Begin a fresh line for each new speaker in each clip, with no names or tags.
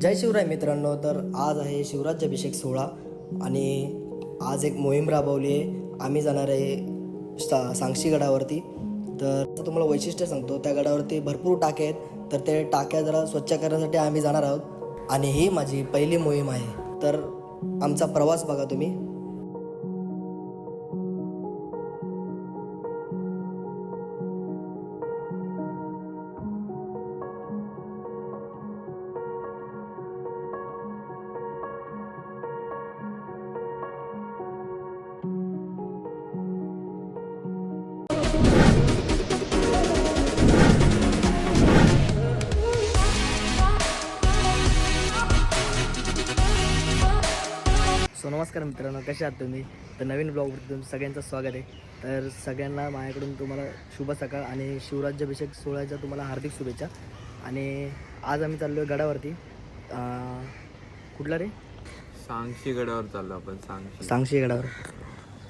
जय शिवराय मित्रांनो तर आज आहे शिवराज्याभिषेक सोहळा आणि आज एक मोहीम राबवली आहे. आम्ही जाणार आहे सा सांगशी गडावरती. तर तुम्हाला वैशिष्ट्य सांगतो त्या गडावरती भरपूर टाके आहेत. तर ते टाक्या जरा स्वच्छ करण्यासाठी आम्ही जाणार आहोत. आणि ही माझी पहिली मोहीम आहे. तर आमचा प्रवास बघा तुम्ही. मित्रांनो कसे आहात तुम्ही? तर नवीन ब्लॉगवरती तुमचं सगळ्यांचं स्वागत आहे. तर सगळ्यांना माझ्याकडून तुम्हाला शुभ सकाळ आणि शिवराज्याभिषेक सोहळ्याच्या तुम्हाला हार्दिक शुभेच्छा. आणि आज आम्ही चाललो आहे गडावरती कुठला रे?
सांगशी गडावर चाललो आपण सांगशी.
सांगशी गडावर.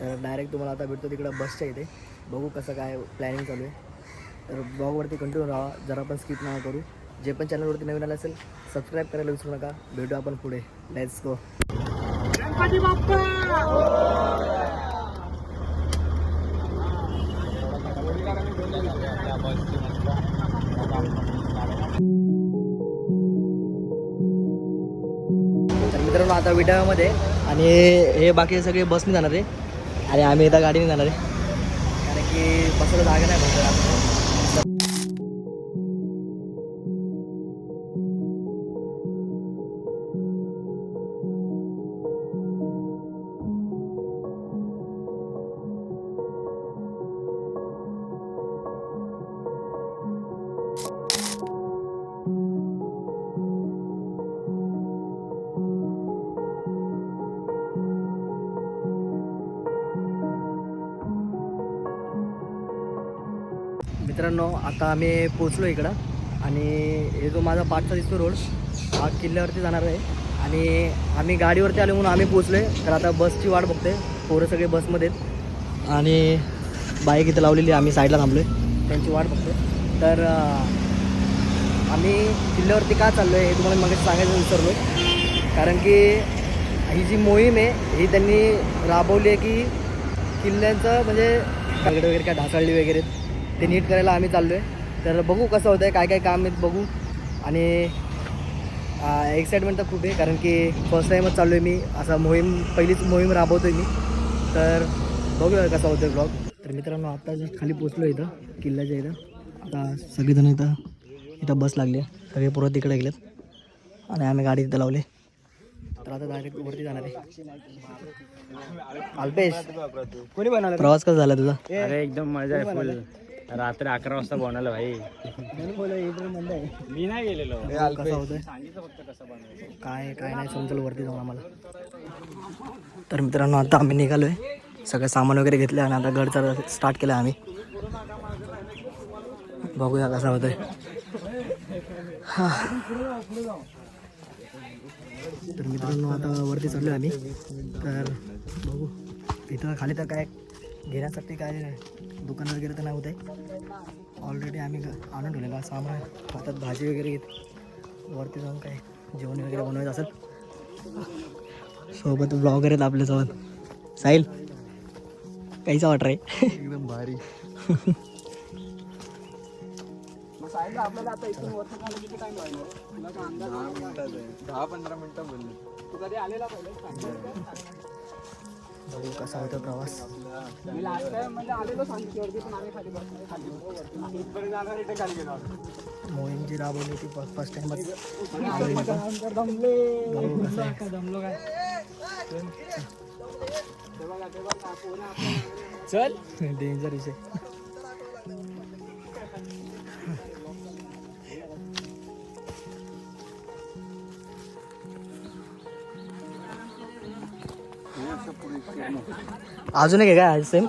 तर डायरेक्ट तुम्हाला आता भेटतो तिकडं बसच्या इथे. बघू कसं काय प्लॅनिंग चालू आहे. तर ब्लॉगवरती कंटिन्यू राहा. जरा पण स्किप नका करू. जे पण चॅनलवरती नवीन आलं असेल सबस्क्राईब करायला विसरू नका. भेटू आपण पुढे. लेट्स गो तर मित्रांनो आता विटामध्ये आणि हे बाकी सगळे बसने जाणार आहे. आणि आम्ही इथं गाडीने जाणार आहे. कारण की बसायला जागा नाही भेटत. मित्रांनो आता आम्ही पोचलो इकडं. आणि हे जो माझा पाठचा दिसतो रोड हा किल्ल्यावरती जाणार आहे. आणि आम्ही गाडीवरती आलो म्हणून आम्ही पोचलोय तर आता बसची वाट बघतोय. पोरं सगळे बसमध्ये आणि बाईक इथं लावलेली आहे, आम्ही साईडला थांबलोय. त्यांची वाट बघतोय. तर आम्ही किल्ल्यावरती का चाललो आहे हे तुम्हाला मग सांगायचं विसरलो कारण की ही जी मोहीम आहे ही त्यांनी राबवली आहे की किल्ल्यांचं म्हणजे दगड वगैरे काय ढासळली वगैरे. ते नीट करायला आम्ही चाललो आहे तर बघू कसं होतं आहे काय काय काम आहेत बघू. आणि एक्साइटमेंट तर खूप आहे कारण की फर्स्ट टाईमच चाललो आहे मी. असा मोहीम पहिलीच मोहीम राबवतो आहे मी. तर बघूया कसा होतो आहे ब्लॉग तर मित्रांनो आता जस्ट खाली पोचलो इथं किल्ल्याच्या इथं. आता सगळेजण इथं इथं बस लागली आहे. सगळे पोरं तिकडे गेलेत. आणि आम्ही गाडी तिथं लावली. तर आता डायरेक्ट वरती जाणार आहे. अल्पेश कोणी बनवला? प्रवास कसा झाला तुझा?
अरे एकदम मजा आहे फुल रात्री अकरा वाजता बनवलं भाई. मी नाही गेलेलो.
कसा काय काय नाही समजेल वरती जाऊन आम्हाला. तर मित्रांनो आता आम्ही निघालोय. सगळं सामान वगैरे घेतलं आणि आता गडचा स्टार्ट केला आम्ही. बघूया कसा होतोय. तर मित्रांनो आता वरती चाललोय आम्ही. तर बघू इथं खाली तर काय? घेण्यासाठी काय दुकान वगैरे तर नाही होत आहे ऑलरेडी आम्ही आणून ठेवलेला सामान हातात भाजी वगैरे घेत वरती जाऊन काय जेवण वगैरे बनवायचं असेल. सोबत ब्लॉगर आहेत आपल्यासोबत. साहिल काहीचा वाटर आहे
एकदम भारी. दहा पंधरा मिनिटं बोलले.
बघू कसा होता प्रवास। मोहीम जी राबवली ती फ़र्स्ट टाइमच
चल।
डेंजर विषय अजून एक आहे काय सेम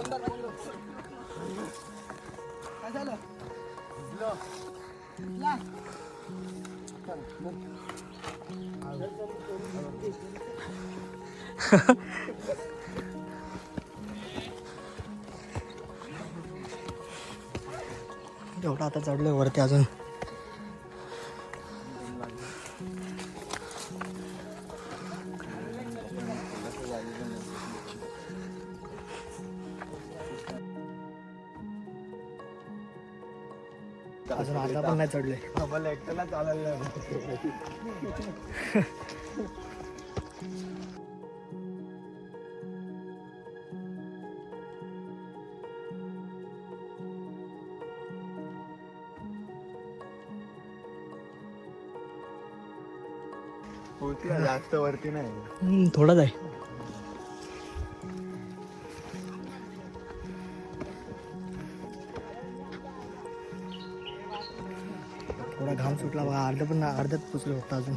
होती जास्त वरती नाही.
हम्म, थोडाच आहे थोडा घाम सुटला बघा अर्ध पण नाही, अर्ध्यात पुसलं फक्त अजून.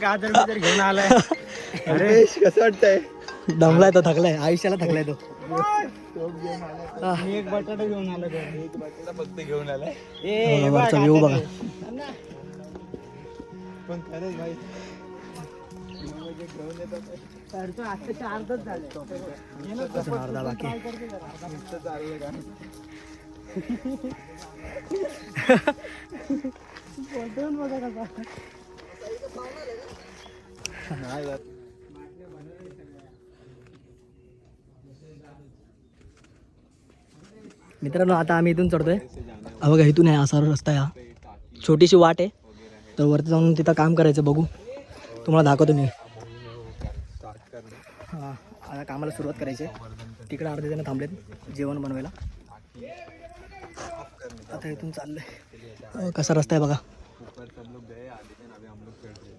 गाजर बिजर घेऊन आलाय.
अरे. कसं वाटतंय?
दमलाय तो थकलाय. आयुष्याला थकलाय तो. हा.
मी एक बटाटा घेऊन आलो
एक बटाटा फक्त घेऊन आलाय.
बघा, वरचा व्ह्यू बघा.
पण खरंच भाई
अजून अर्धा बाकी
जात.
मित्रांनो आता आम्ही इथून चढतोय. बघा इथून आहे असा रस्ता आहे हा. छोटीशी वाट आहे तर वरती जाऊन तिथं काम करायचं बघू. तुम्हाला दाखवतो मी. हां आता कामाला सुरुवात करायची आहे. तिकडे अर्धे जण थांबलेत जेवण बनवायला. आता इथून चाललंय. कसा रस्ता आहे बघा
ऊपर सब लोग गए आधे जन अभी हम लोग चढ़ रहे हैं।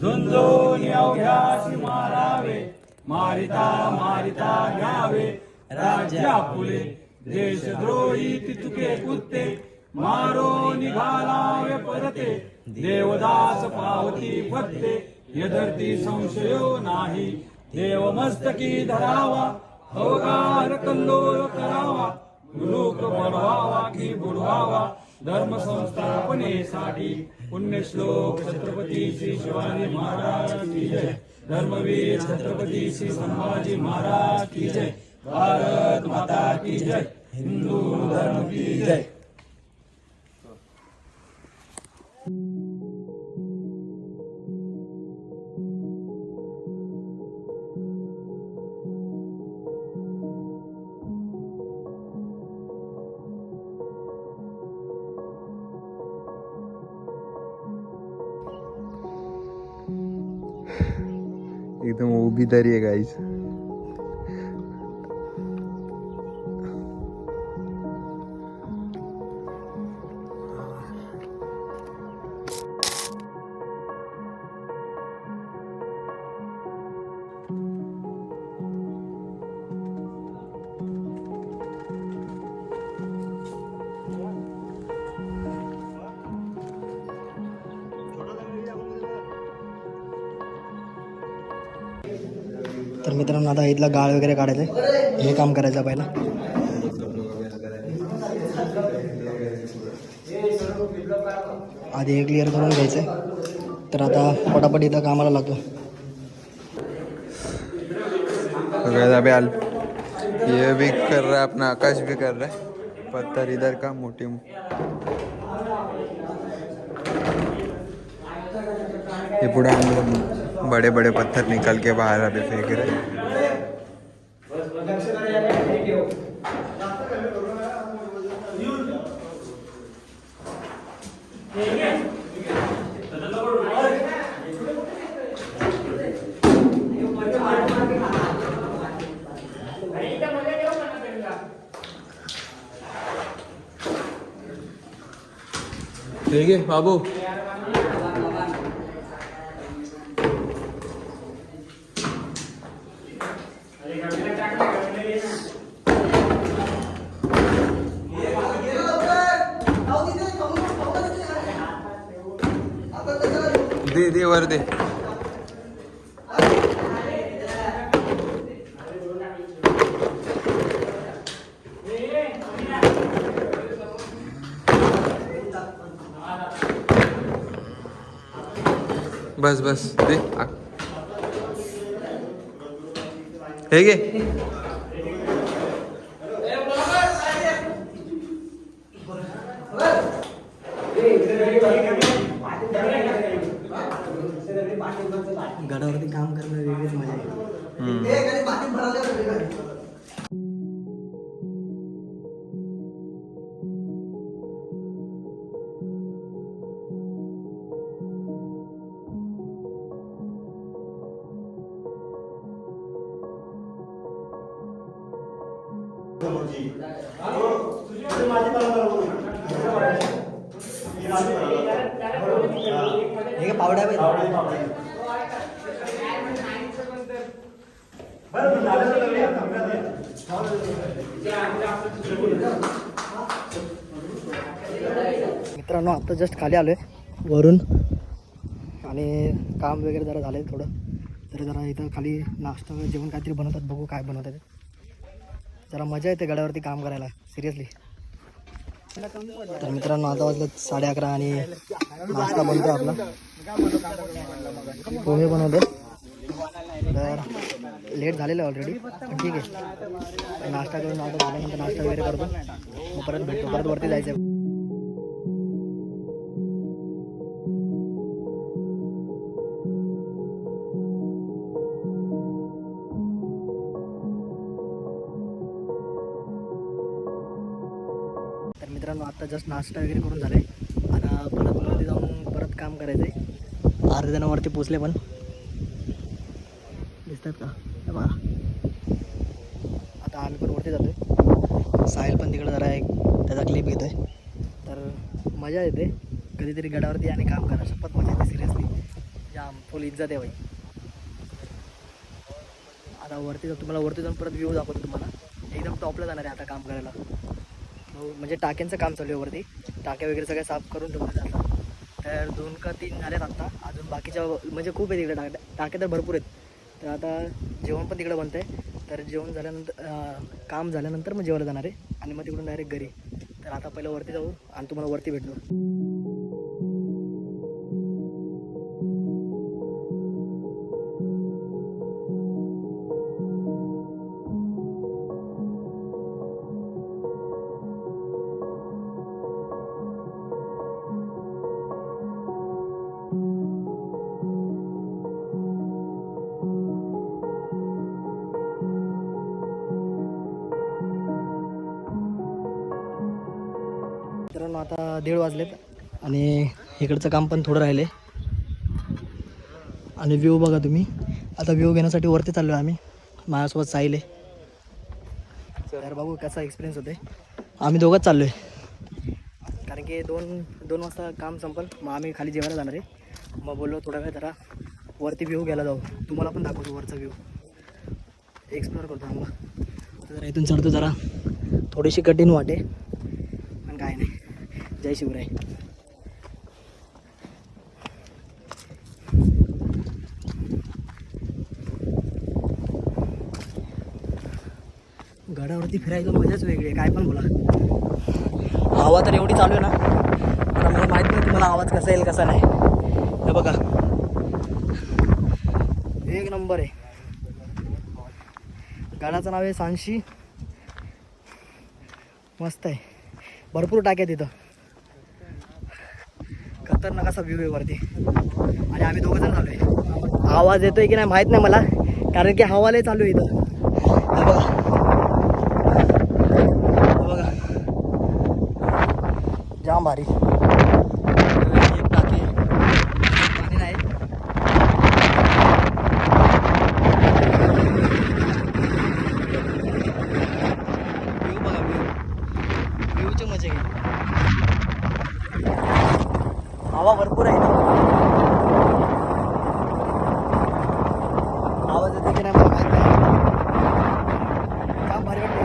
झुंजोनी अवघ्याशी मारावे मारिता मारिता घ्यावे. राजा फुले देशद्रोही तितुके कुत्ते मारो निघालावे परते. देवदास पावती फत्ते यदर्ती संशयो नाही. देव मस्तकी धरावा अवगार कल्लोळ करावा लोक बनवावा की बुडवावा धर्म संस्थापनेसाठी पुण्यश्लोक छत्रपती श्री शिवाजी महाराज की जय. धर्मवीर छत्रपती श्री संभाजी महाराज की जय. भारत माता की जय. हिंदू धर्म की जय.
एकदम आहे गाईस
तर मित्रांनो आता इथला गाळ वगैरे काढायचं आहे हे काम करायचं पहिला. आधी हे क्लिअर करून घ्यायचं आहे तर आता पटापट इथं कामाला लागतो.
अल ये भी कर रहा है अपना आकाश भी कर रहा है। पत्थर इधर का मोटी ये पूरा हम बड़े बड़े पत्थर निकल के बाहर अभी फेंक रहे ठीक है बाबू। वर दे. बस बस दे. हे
गे करणं वेगळीच मजा आहे जस्ट खाली आलोय वरून. आणि काम वगैरे जरा झालंय थोडं. तर जरा इथं खाली नाश्ता वगैरे जेवण काहीतरी बनवतात बघू काय बनवतात ते. जरा मजा येते गडावरती काम करायला सिरियसली. तर मित्रांनो आता वाजलं साडे अकरा आणि नाश्ता बनतो आपला. पोहे बनवतो तर लेट झालेलं आहे ऑलरेडी ठीक आहे. नाश्ता करून आता झाल्यानंतर नाश्ता वगैरे करतो. परत भेटतो परत वरती जायचं आहे जस्ट नाश्ता वगैरे करून झाले. आता परत वरती जाऊन परत काम करायचं आहे अर्धे जणांवरती पोचले पण. दिसतात का? बघा. आता आम्ही पण वरती जातोय. साहिल पण तिकडे जरा एक त्याचा क्लिप घेतोय. तर मजा येते. कधीतरी गडावरती आणि काम करा शपथ मजा येते सिरियसली जाम फुल इज्जत आहे बाई आता वरती जाऊन तुम्हाला वरती जाऊन परत व्ह्यू दाखवतो तुम्हाला. एकदम टॉपला जाणार आहे आता काम करायला. म्हणजे टाक्यांचं काम चालू आहे वरती. टाक्या वगैरे सगळ्या साफ करून ठेवल्या जातात तर दोन का तीन झाल्यात आत्ता. अजून बाकीच्या म्हणजे खूप आहे तिकडे टाक्या. टाक्या तर भरपूर आहेत. तर आता जेवण पण तिकडे बनतं आहे तर जेवण झाल्यानंतर काम झाल्यानंतर मग जेवायला जाणार आहे. आणि मग तिकडून डायरेक्ट घरी. तर आता पहिलं वरती जाऊ आणि तुम्हाला वरती भेटलो लागलेत. आणि इकडचं काम पण थोडं राहिले आणि व्ह्यू बघा तुम्ही. आता व्ह्यू घेण्यासाठी वरती चाललो आहे आम्ही. माझ्यासोबत साहिल आहे. तर बघू कसा एक्सपिरियन्स होते आम्ही दोघंच चाललो आहे कारण की दोन दोन वाजता काम संपल. मग आम्ही खाली जेवायला जाणार आहे. मग बोललो थोडा वेळ जरा वरती व्ह्यू घ्यायला जाऊ. तुम्हाला पण दाखवतो वरचा व्ह्यू एक्सप्लोअर करतो आम्हाला जरा इथून चढतो जरा. थोडीशी कठीण वाटे पण काय नाही. जय शिवराय. गडावरती फिरायला मजाच वेगळी आहे. काय पण बोला. हवा तर एवढी चालू आहे ना आता मला माहीत नाही तुम्हाला आवाज कसा येईल कसा नाही. हे बघा. एक नंबर आहे. गडाचं नाव आहे सांशी. मस्त आहे. भरपूर टाक्या तिथं. खतरनाक असा व्ह्यू आहे वरती. आणि आम्ही दोघं जण झालो आहे आवाज येतोय की नाही माहीत नाही मला कारण की हवालय चालू आहे इथं. बघा. बघा. जाम भारी एक टाकी पाणी नाही व्ह्यू बघा व्ह्यू व्ह्यूची मजा घे हवा भरपूर आहे इथं. आवाज येतो की नाही मला माहीत नाही काम भारी वाटतं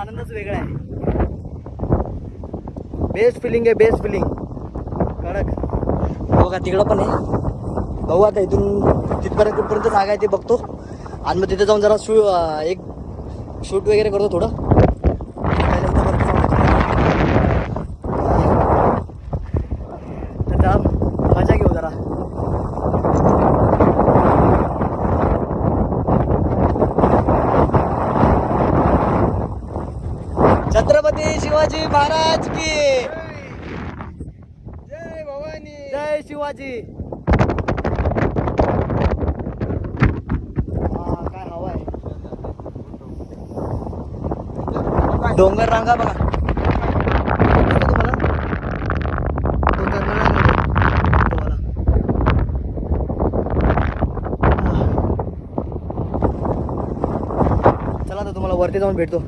आनंदच वेगळा आहे बेस्ट फिलिंग आहे बेस्ट फिलिंग कडक. हो बघा तिकडं पण आहे? बघू आता इथून तिथपर्यंत कुठपर्यंत जागा आहे ते बघतो. आणि मग तिथे जाऊन जरा शू एक शूट वगैरे करतो थोडं पहिलं इथं वरती जाऊन छत्रपती शिवाजी महाराज की
जय भवानी
जय शिवाजी हा, काय हवा आहे डोंगर रांगा बघा तुम्हाला? तो तुम्हाला. चला आता तुम्हाला वरती जाऊन भेटतो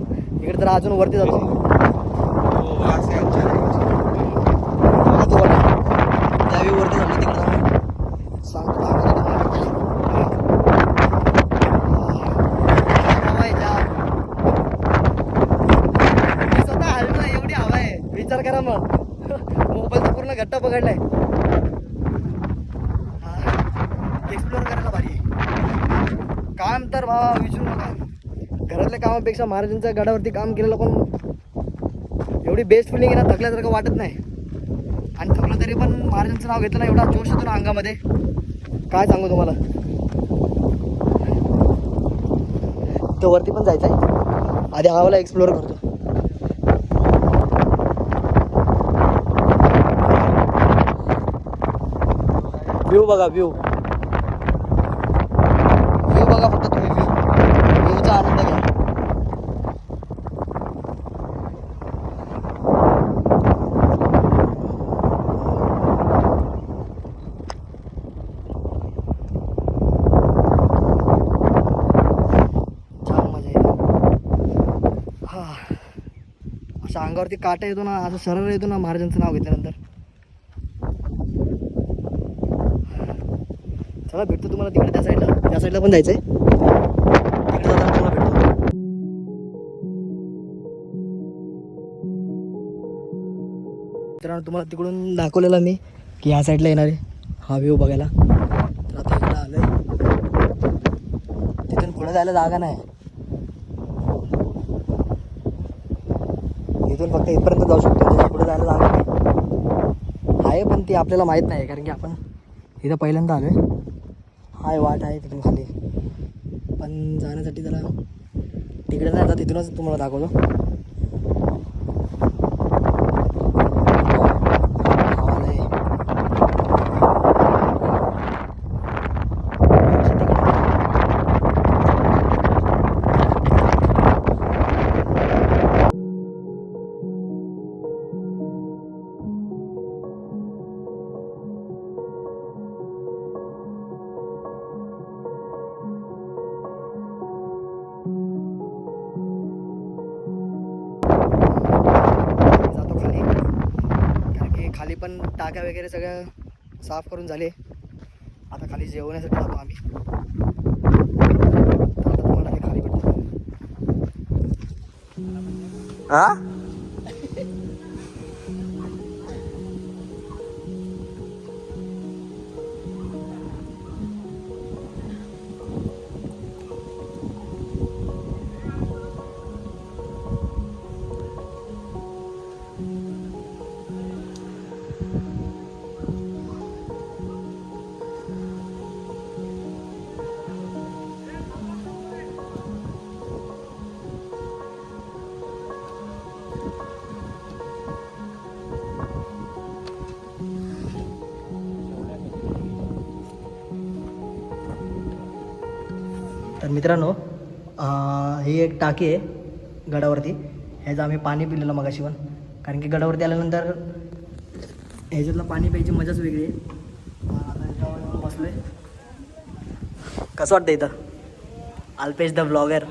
इकडे तर अजून वरती जातो हो, हो, बघा तू बघा. त्यावेळी वरती झालं तिकडे जाऊन सांगतो दाखवतो तुम्हाला. हवा आहे जाम. मी स्वतः हलतोय, एवढी हवा आहे विचार करा मग मोबाईल तर पूर्ण घट्ट पकडलाय एक्सप्लोर करायला भारी आहे. काम तर भावा विचारू नका घरातल्या कामापेक्षा महाराजांच्या गडावरती काम केलेलं पण एवढी बेस्ट फिलिंग आहे ना थकल्यासारखं वाटत नाही. आणि थकलं तरी पण महाराजांचं नाव घेतलं ना एवढा जोश येतो ना अंगामध्ये. काय सांगू तुम्हाला? तर वरती पण जायचं आहे. आधी हवाला एक्सप्लोर करतो. व्ह्यू बघा व्ह्यू बघा फक्त तुम्ही व्ह्यू व्ह्यूचा आनंद घ्या छान मजा येते हा अशा अंगावरती काटा येतो ना असं सरळ येतो ना महाराजांचं नाव घेतल्यानंतर. चला भेटतो तुम्हाला तिकडे त्या साईडला त्या साईडला पण जायचंय. तिकडे जाताना तुम्हाला भेटतो. मित्रांनो तुम्हाला तिकडून दाखवलेला मी की ह्या साईडला येणार आहे. हा व्ह्यू बघायला. तर आता आलं आहे तिथून पुढे जायला जागा नाही. इथून फक्त इथपर्यंत जाऊ शकतो. त्याच्या पुढे जायला जागा नाही. आहे पण ती आपल्याला माहीत नाही कारण की आपण इथं पहिल्यांदा आलो आहे हाय वाट आहे तिथून खाली. पण जाण्यासाठी जरा तिकडे नाही आता तिथूनच तुम्हाला दाखवतो. पण टाक्या वगैरे सगळं साफ करून झाले. आता खाली जेवण्यासाठी जातो आम्ही. आता तुम्हाला खाली भेटतो. मित्रांनो ही एक टाकी आहे गडावरती. ह्याचं आम्ही पाणी पिलेलं मगाशी पण. कारण की गडावरती आल्यानंतर ह्याच्यातलं पाणी प्यायची मजाच वेगळी आहे. येऊन बसलोय. कसं वाटतं इथं? Alpesh the blogger.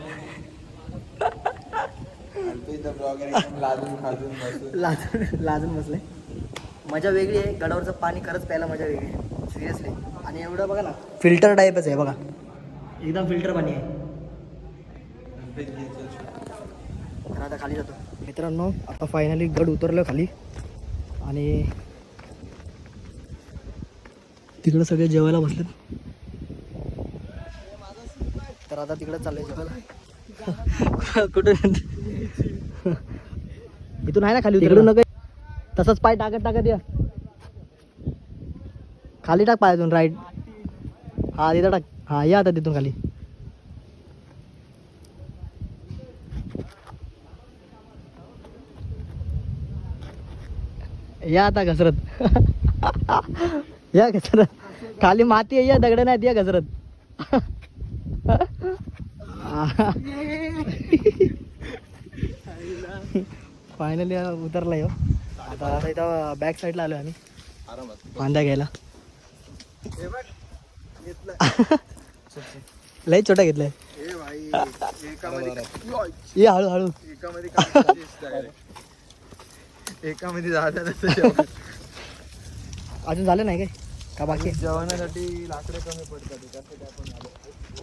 लाजून
लाजून बसले मजा वेगळी आहे. गडावरचं पाणी खरंच प्यायला मजा वेगळी आहे. सिरियसली आणि एवढं बघा ना फिल्टर टाईपच आहे बघा. एकदम फिल्टर पाणी आहे. तर आता खाली जातो. मित्रांनो आता फायनली गड उतरलो खाली. आणि तिकडं सगळे जेवायला बसलेत. तर आता तिकडं चाललंय जेवायला. कुठून इथून आहे ना खाली तिकडून नका. तसंच पाय टाकत टाकत या. खाली टाक पायातून राईट हा तिथं टाक. हा या आता तिथून खाली. या आता घसरत. या घसरत. खाली माती आहे या दगड नाहीत या घसरत. फायनली उतरला यो. आता आता इथं बॅक साईडला आलो आम्ही. कांदा घ्यायला. लई छोटा घेतलाय. ये हळू हळू.
एकामध्ये
अजून झालं नाही काय? का बाकी?
जेवणासाठी लाकडं कमी पडतात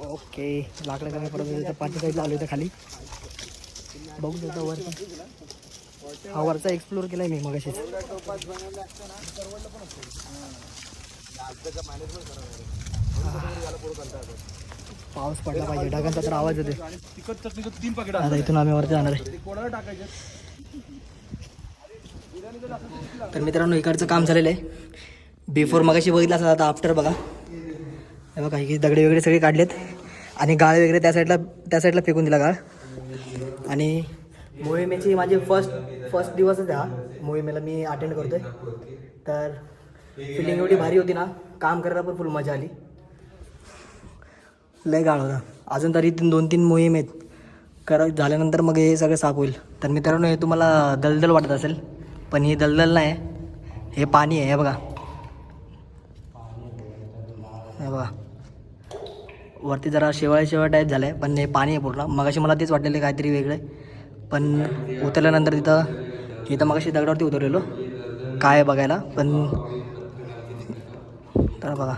ओके. लाकडं कमी पडत होते तर पाचशे साईडला आलो इथं खाली. बघू शकतो वरचा हा वरचा एक्सप्लोर केलाय मी मगाशीच. पाऊस पडला पाहिजे. ढगांचा तर आवाज येते आता इथून आम्ही वरती जाणार आहे. तर मित्रांनो इकडचं काम झालेलं आहे. बिफोर मगाशी बघितलं असं आता आफ्टर बघा. हे बघा ही दगडे वगैरे सगळे काढलेत. आणि गाळ वगैरे त्या साईडला त्या साईडला फेकून दिला गाळ. आणि मोहिमेची माझी फर्स्ट फर्स्ट दिवसच आहे हा. मोहिमेला मी अटेंड करतोय. तर फिलिंग एवढी भारी होती ना. काम करायला पण फुल मजा आली. लय गाळ होता. अजून तरी तीन दोन तीन मोहीम आहेत. कर झाल्यानंतर मग हे सगळं साफ होईल. तर मित्रांनो हे तुम्हाला दलदल वाटत असेल पण हे दलदल नाही. हे पाणी आहे हे बघा. हे बघा. वरती जरा शेवाळ शेवाळ टाईप झालं आहे पण हे पाणी आहे पूर्ण. मगाशी मला तेच वाटलेलं काहीतरी वेगळं आहे. पण उतरल्यानंतर तिथं इथं मगाशी दगडावरती उतरलेलो. काय आहे बघायला पण तर बघा.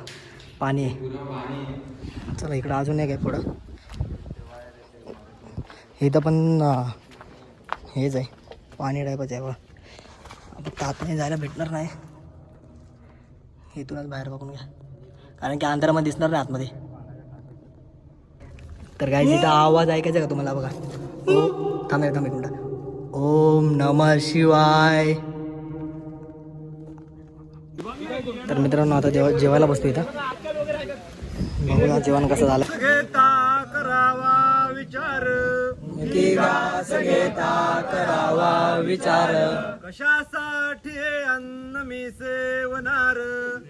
पाणी आहे. चला इकडं अजून एक आहे पुढं. इथं पण हेच आहे. पाणी टाईपच आहे बघा. फक्त आतमध्ये जायला भेटणार नाही. इथूनच बाहेर बघून घ्या. कारण की अंधारामध्ये दिसणार नाही आतमध्ये. तर काय तिथं आवाज ऐकायचा का तुम्हाला बघा? ओ थांब एक थांब एक मिनिट. ओम नम शिवाय. तर मित्रांनो आता जेवा जेवायला बसतो इथं. बघूया जेवण कसं झालं.
घेता करावा विचार.
घेता करावा विचार
कशासाठी अन्न मी सेवनार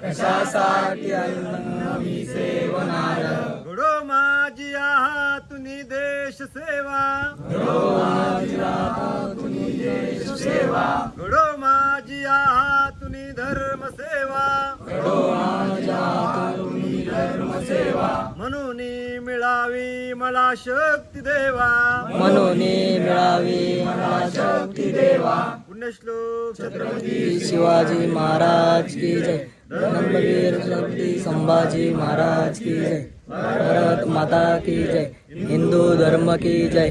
कशासाठी अन्न मी सेवनार
घडो माझी आहातुनी देश सेवा घडो माझी देश सेवा. घडो माझी आहातुनी धर्म सेवा. म्हणून मिळावी मला शक्ती देवा.
म्हणून मिळावी मला शक्ती देवा.
पुण्यश्लोक छत्रपती
शिवाजी महाराज की जय. नंदवीर छत्रपती संभाजी महाराज की जय. भारत माता की जय. हिंदू धर्म की जय.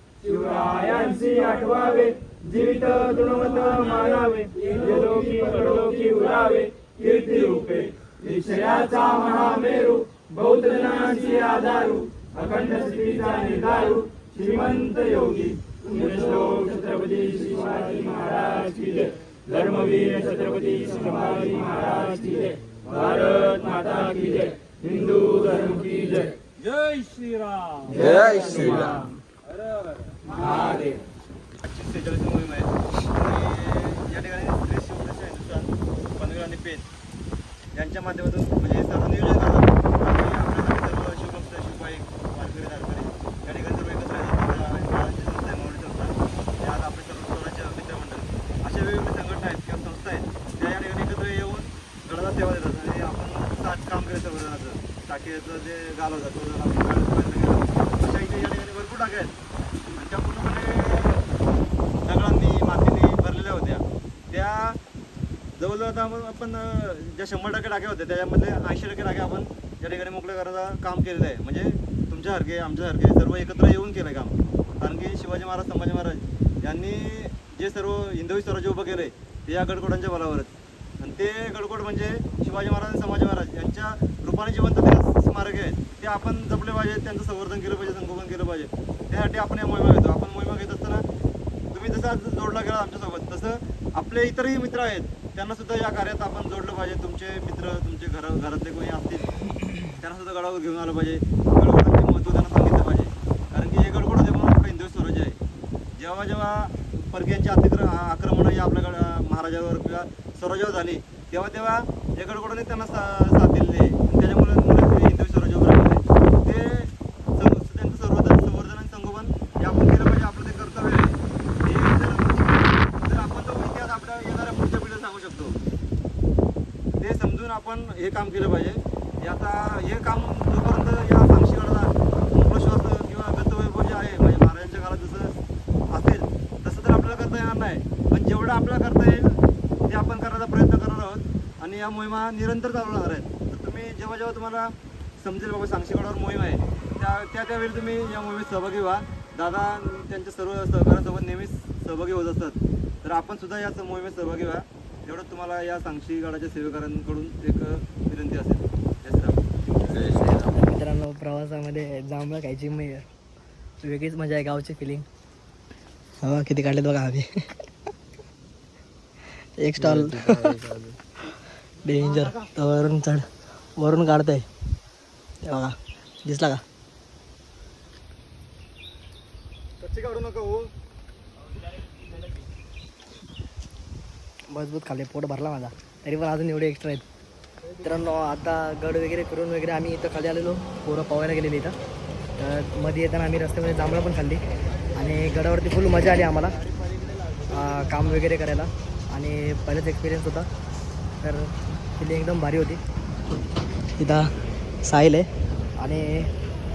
शिवरायांची आठवावे जीवित गुणवत मानावे यलोकी परलोकी उरावे कीर्ती रूपे विषयाचा महामेरू बौद्ध जनांची आधारू अखंड स्थितीचा निर्धारू श्रीमंत योगी. छत्रपती शिवाजी महाराज की जय. धर्मवीर छत्रपती शिवाजी महाराज की जय. भारत माता की जय. हिंदू धर्म की जय. जय श्रीराम.
जय श्रीराम
महादेव सेहेचाळीस मोहीम आहे आणि या ठिकाणी श्री शिवदर्शन हिंदुस्थान पनवेल आणि पेन यांच्या माध्यमातून म्हणजे सर्व नियोजन करतात आणि आपल्यासाठी सर्व शिवभक्त शिवपाई वारकरी तारकरी या ठिकाणी सर्व एकत्र येतात आणि बाळांची संस्था आहे मावळी संस्था त्या आज आपले सर्व स्वराज्य मित्रमंडळ अशा वेगवेगळ्या संघटना आहेत किंवा संस्था आहेत त्या या ठिकाणी एकत्र येऊन गडाला सेवा देतात आणि आपण साठ काम केलं सर्वजणाचं टाकीचं जे गाल होतं तो जण आपण गाळाचा प्रयत्न केला अशा इथे या ठिकाणी भरपूर टाक्या आहेत आणि त्या पूर्णपणे दगडांनी मातीने भरलेल्या होत्या त्या जवळजवळ आता आपण- आपण अं, तर त्याच्यामध्ये त्याच्यामधले ऐंशी टक्के टाक्या आपण या ठिकाणी मोकळ्या करायचं काम केलेलं आहे. म्हणजे तुमच्यासारखे आमच्यासारखे सर्व एकत्र येऊन केलं काम. कारण की शिवाजी महाराज संभाजी महाराज यांनी जे सर्व हिंदवी स्वराज्य उभं केलं ते या गडकोटांच्या बलावरच. आणि ते गडकोट म्हणजे शिवाजी महाराज आणि संभाजी महाराज यांच्या रूपाने जिवंत ते स्मारक आहेत. ते आपण जपले पाहिजे त्यांचं संवर्धन केलं पाहिजे संगोपन केलं पाहिजे. त्यासाठी आपण या मोहिमा घेतो आपण मोहिमा घेत असताना तुम्ही जसं आज जोडला गेला आमच्यासोबत तसं आपले इतरही मित्र आहेत त्यांना सुद्धा या कार्यात आपण जोडलं पाहिजे. तुमचे मित्र तुमचे घर घरातले कोणी असतील त्यांना सुद्धा गडावर घेऊन आलं पाहिजे. गडकोटांचे महत्त्व त्यांना सांगितलं पाहिजे. कारण की हे गडकोट होते म्हणून आपलं हिंदवी स्वराज्य आहे. जेव्हा जेव्हा परकीयांची अतिक्र आक्रमणं या आपल्या गड महाराजावर किंवा स्वराज्यावर झाली तेव्हा तेव्हा या गडकोटाने त्यांना सा साथ दिलेली आहे त्याच्यामुळे मुलं ते हिंदवी स्वराज्य उभं राहिलेलं आहे ते सं- त्यांचं संवर्धन संवर्धन आणि संगोपन हे आपण केलं पाहिजे आपलं ते कर्तव्य आहे हे जर जर आपण तो इतिहास आपल्या येणाऱ्या पुढच्या पिढीला सांगू शकतो ते समजून आपण हे काम केलं पाहिजे. याचा आता हे काम जोपर्यंत या सांगशीगडाला मुखश्वास किंवा गतवैभव जे आहे म्हणजे महाराजांच्या काळात जसं असेल तसं तर आपल्याला करता येणार नाही. पण जेवढं आपल्याला करता येईल ते आपण करण्याचा प्रयत्न करणार आहोत. आणि या मोहिमा निरंतर चालू राहणार आहेत. तर तुम्ही जेव्हा जेव्हा तुम्हाला समजेल बाबा सांगशीगडावर मोहीम आहे त्या त्या त्यावेळी तुम्ही या मोहिमेत सहभागी व्हा. दादा त्यांच्या सर्व सहकारासोबत नेहमीच सहभागी होत असतात. तर आपण सुद्धा या मोहिमेत सहभागी व्हा. एवढंच तुम्हाला या सांगशी गडाच्या सेवेकरांकडून एक विनंती असेल. जय श्रीराम.
तर मित्रांनो प्रवासामध्ये जांभळं खायची मी वेगळीच मजा आहे गावची फिलिंग हवा किती काढलेत बघा आम्ही. एक स्टॉल डेंजर वरून चढ. वरून काढतंय. ते बघा. दिसला का?
कच्ची काढू नका हो.
मजबूत खाल्ले पोट भरला माझा. तरी पण अजून एवढे एक्स्ट्रा आहेत. मित्रांनो आता गड वगैरे फिरून वगैरे आम्ही इथं खाली आलेलो. पोरं पवायला गेलेली इथं. तर मध्ये येताना आम्ही रस्त्यामध्ये जांभळं पण खाल्ली. आणि गडावरती फुल मजा आली आम्हाला. काम वगैरे करायला. आणि पहिलाच एक्सपिरियन्स होता. तर फिलिंग एकदम भारी होती. इथं साहिल आहे. आणि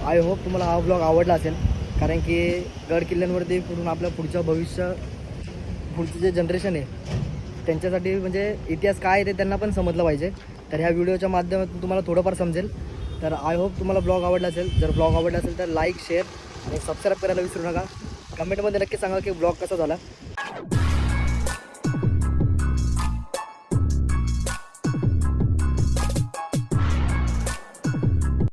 आय होप तुम्हाला हा ब्लॉग आवडला असेल. कारण की गड किल्ल्यांवरती पुढून आपलं पुढचं भविष्य पुढचं जे जनरेशन आहे त्यांच्यासाठी म्हणजे इतिहास काय आहे ते त्यांना पण समजलं पाहिजे. तर ह्या व्हिडिओच्या माध्यमातून तुम्हाला थोडंफार समजेल. तर आय होप तुम्हाला ब्लॉग आवडला असेल. जर ब्लॉग आवडला असेल तर लाईक शेअर आणि सबस्क्राईब करायला विसरू नका. कमेंटमध्ये नक्की सांगा की ब्लॉग कसा झाला.